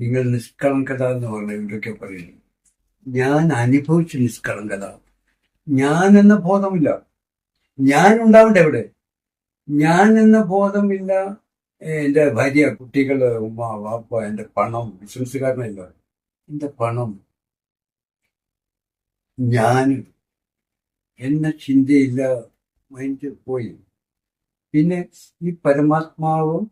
നിങ്ങൾ നിഷ്കളങ്കത എന്ന് പറഞ്ഞ ഇവരൊക്കെ പറയുന്നു. ഞാൻ അനുഭവിച്ച നിഷ്കളങ്കത. ഞാൻ എന്ന ബോധമില്ല. ഞാൻ ഉണ്ടാവണ്ട എവിടെ ഞാൻ എന്ന ബോധമില്ല. എന്റെ ഭാര്യ കുട്ടികൾ ഉമ്മ വാപ്പ എന്റെ പണം ബിസിനസ്സുകാരനല്ല. എന്റെ പണം. ഞാൻ എന്ന ചിന്തയില്ല. മൈൻഡ് പോയി. പിന്നെ ഈ പരമാത്മാവ്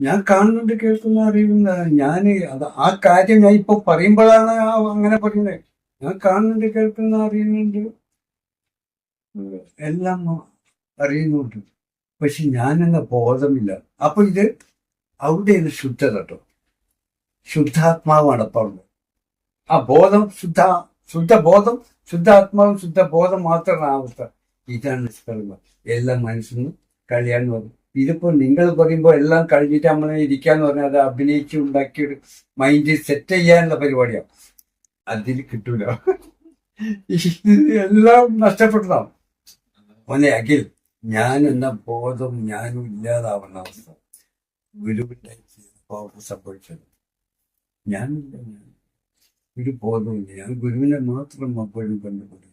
ഞാൻ കാണുന്നുണ്ട് കേൾക്കുന്ന അറിയുന്ന. ഞാൻ അത് ആ കാര്യം ഞാൻ ഇപ്പൊ പറയുമ്പോഴാണ് ആ അങ്ങനെ പറയുന്നത്. ഞാൻ കാണുന്നുണ്ട് കേൾക്കുന്ന അറിയുന്നുണ്ട്. എല്ലാം അറിയുന്നുണ്ട്. പക്ഷെ ഞാനെന്ന ബോധമില്ല. അപ്പൊ ഇത് അവിടെയാണ് ശുദ്ധത കേട്ടോ. ശുദ്ധാത്മാവാണ് ഉള്ളത്. ആ ബോധം ശുദ്ധ ശുദ്ധ ബോധം ശുദ്ധാത്മാവും ശുദ്ധ ബോധം മാത്രമാണ് അവസ്ഥ. ഇതാണ് നിഷ്കളങ്ക എല്ലാ മനുഷ്യനും കഴിയാന്ന് പറയും ഇതിപ്പോ നിങ്ങൾ പറയുമ്പോൾ എല്ലാം കഴിഞ്ഞിട്ട് നമ്മൾ ഇരിക്കാന്ന് പറഞ്ഞാൽ അത് അഭിനയിച്ച് ഉണ്ടാക്കി മൈൻഡ് സെറ്റ് ചെയ്യാനുള്ള പരിപാടിയാണ് അതിൽ കിട്ടൂല. എല്ലാം നഷ്ടപ്പെട്ടതാണ് മോനെ അഖിൽ ഞാൻ എന്ന ബോധം ഞാനും ഇല്ലാതാവുന്ന അവസ്ഥ. ഗുരുവിന്റെ സംഭവിച്ചത്. ഞാനില്ല ഞാൻ. ഒരു ബോധമില്ല ഞാൻ ഗുരുവിനെ മാത്രം അപ്പോഴും കണ്ടുപിടി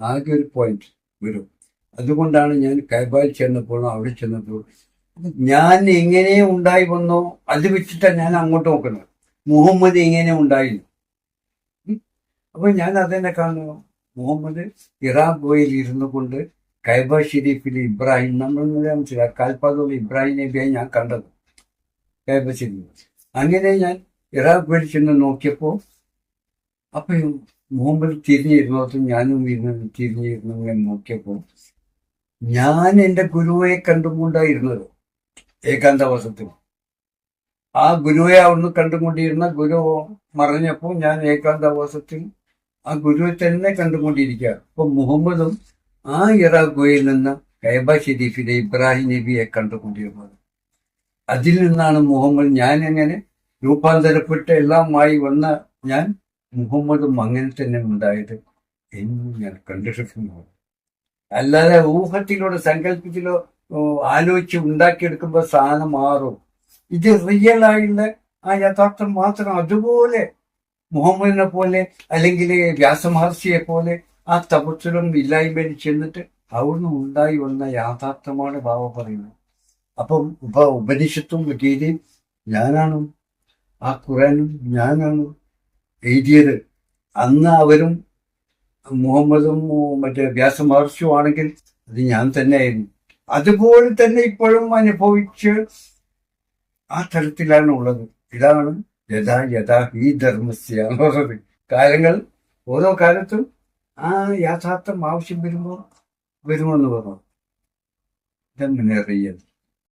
ആകെ ഒരു പോയിന്റ് ഗുരു. അതുകൊണ്ടാണ് ഞാൻ കൈബാൽ ചെന്നപ്പോൾ അവിടെ ചെന്നപ്പോൾ ഞാൻ എങ്ങനെ ഉണ്ടായി വന്നോ അത് വെച്ചിട്ടാണ് ഞാൻ അങ്ങോട്ട് നോക്കുന്നത്. മുഹമ്മദ് എങ്ങനെ ഉണ്ടായി. അപ്പൊ ഞാൻ അതെന്നെ കാണുന്നു. മുഹമ്മദ് ഇറാഖ് ഗോയിൽ ഇരുന്നു കൊണ്ട് കൈബ ഷെരീഫിൽ ഇബ്രാഹിം നമ്മൾ മനസ്സിലാക്കി കാൽപാതോളം ഇബ്രാഹിം നബിയായി ഞാൻ കണ്ടത്. കൈബ ഷെരീഫ്. അങ്ങനെ ഞാൻ ഇറാഖ് ഗോയിൽ ചെന്ന് നോക്കിയപ്പോ അപ്പൊ മുഹമ്മദ് തിരിഞ്ഞിരുന്നോത്തും ഞാനും ഇരുന്ന് തിരിഞ്ഞിരുന്നു ഞാൻ നോക്കിയപ്പോ ഞാൻ എന്റെ ഗുരുവെ കണ്ടുകൊണ്ടായിരുന്നത് ഏകാന്തവാസത്തിൽ. ആ ഗുരുവെ അവിടുന്ന് കണ്ടുകൊണ്ടിരുന്ന ഗുരു മറഞ്ഞപ്പോൾ ഞാൻ ഏകാന്തവാസത്തിൽ ആ ഗുരുവെ തന്നെ കണ്ടുകൊണ്ടിരിക്കുകയാണ്. അപ്പൊ മുഹമ്മദും ആ ഇറാഖ് ഗുഹയിൽ നിന്ന് കൈബ ഷെരീഫിലെ ഇബ്രാഹിം നബിയെ കണ്ടുകൊണ്ടിരുന്നത്. അതിൽ നിന്നാണ് മുഹമ്മദ് ഞാൻ എങ്ങനെ രൂപാന്തരപ്പെട്ട് എല്ലാമായി വന്ന ഞാൻ മുഹമ്മദും അങ്ങനെ തന്നെ ഉണ്ടായത് എന്ന് ഞാൻ കണ്ടിരിക്കുന്നു അല്ലാതെ ഊഹത്തിലൂടെ സങ്കല്പത്തിലോ ആലോചിച്ച് ഉണ്ടാക്കിയെടുക്കുമ്പോൾ സാധനം മാറും. ഇത് റിയൽ ആയിട്ടുള്ള ആ യഥാർത്ഥം മാത്രം അതുപോലെ മുഹമ്മദിനെ പോലെ അല്ലെങ്കിൽ വ്യാസമഹർഷിയെ പോലെ ആ തപസ്സിലും ഇല്ലായ്മയിൽ ചെന്നിട്ട് അവിടുന്ന് ഉണ്ടായി വന്ന യാഥാർത്ഥ്യമാണ് ബാബ പറയുന്നത്. അപ്പം ഉപ ഉപനിഷത്തും ഗീതയും ഞാനാണ്. ആ ഖുറാനും ഞാനാണ് എഴുതിയത്. അന്ന് അവരും മുഹമ്മദും മറ്റേ വ്യാസ മഹർഷിയുമാണെങ്കിൽ അത് ഞാൻ തന്നെയായിരുന്നു. അതുപോലെ തന്നെ ഇപ്പോഴും അനുഭവിച്ച് ആ തരത്തിലാണ് ഉള്ളത്. ഇതാണ് യഥാ യഥാ ഈ ധർമ്മസ്യ എന്ന് പറയുന്നത്. ഓരോ കാലത്തും ആ യാഥാർത്ഥ്യം ആവശ്യം വരുമ്പോൾ വരുമെന്ന് പറഞ്ഞു. ഇതങ്ങനെ അറിയത്